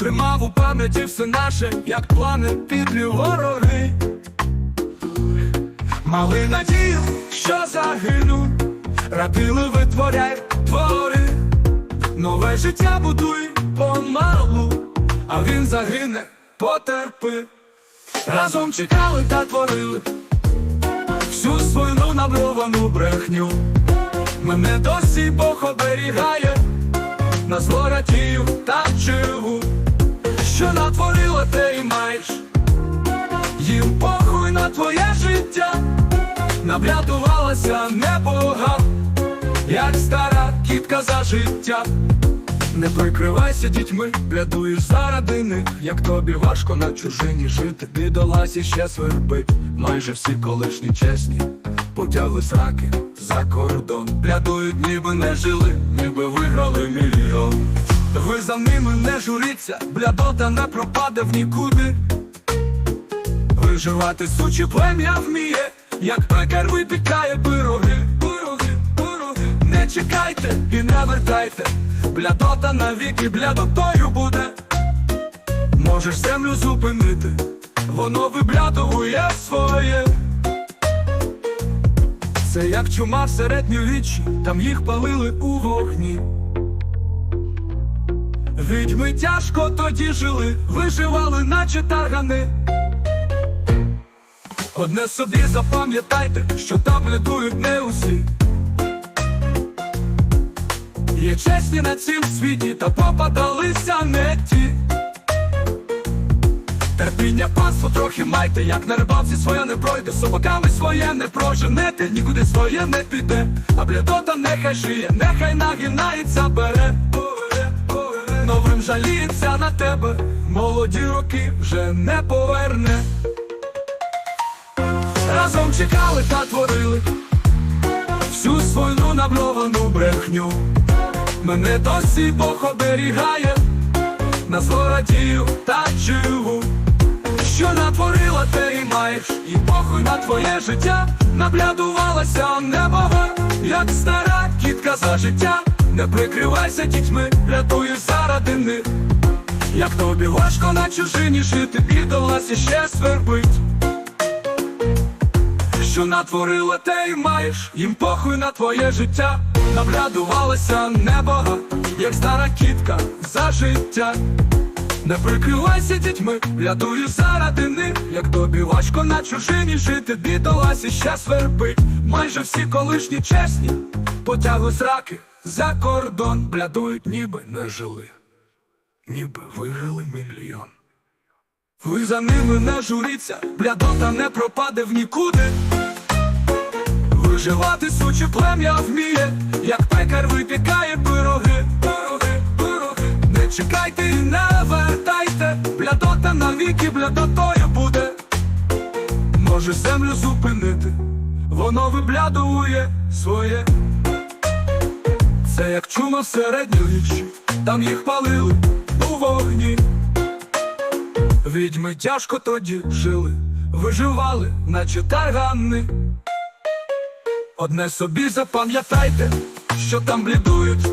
Тримав у пам'яті все наше, як плани підлі вороги. Мали надію, що загину, Рабіли витворяй твори, нове життя будуй помалу, а він загине, потерпи. Разом чекали та творили всю свою намльовану брехню. Мене досі Бог оберігає, на зло та живу. Що натворила, те і маєш, їм похуй на твоє життя, наблядувалася небога, як стара кітка за життя. Не прикривайся дітьми, рятуєш заради них, як тобі важко на чужині жити. Бідоласі ще свербить, майже всі колишні чесні, потягли сраки за кордон. Рятують, ніби не жили, ніби виграли мільйон. Ви за ними не журіться, блядота не пропаде в нікуди. Виживати сучі плем'я вміє, як пекар випікає пироги, пироги, пироги. Не чекайте і не вертайте, блядота навіки блядотою буде. Можеш землю зупинити, воно виблядовує своє. Це як чума в середньовіччі, там їх палили у вогні. Відьми тяжко тоді жили, виживали, наче таргани. Одне собі запам'ятайте, що там лютують не усі. Є чесні на цім світі, та попадалися не ті. Терпіння панство трохи майте, як на рибалці своє не пройде, собаками своє не проженете, нікуди своє не піде, а блядота нехай жиє, нехай нагинається, бере, жаліється на тебе, молоді роки вже не поверне. Разом чекали та творили всю свою набльовану брехню. Мене досі Бог оберігає, на зло радію та живу. Що натворила, те і маєш, і похуй на твоє життя, наблядувалася небога, як стара кітка за життя. Не прикривайся дітьми, рятуєш заради них. Як тобі важко на чужині жити, бідолася ще свербить. Що натворила, те й маєш, їм похуй на твоє життя, наблядувалася небога, як стара кітка за життя. Не прикривайся дітьми, рятую заради них, як тобі важко на чужині жити, бідоласі ще свербить. Майже всі колишні чесні, потягли сраки за кордон, блядують, ніби не жили, ніби виграли мільйон. Ви за ними не журіться, блядота не пропаде в нікуди. Виживати суче плем'я вміє, як пекар випікає пироги, пироги, пироги. Не чекайте і не навіки блядотою буде. Може землю зупинити, воно виблядує своє. Це як чума в середньовіччі, там їх палили у вогні. Відьми тяжко тоді жили, виживали, наче таргани. Одне собі запам'ятайте, що там блідують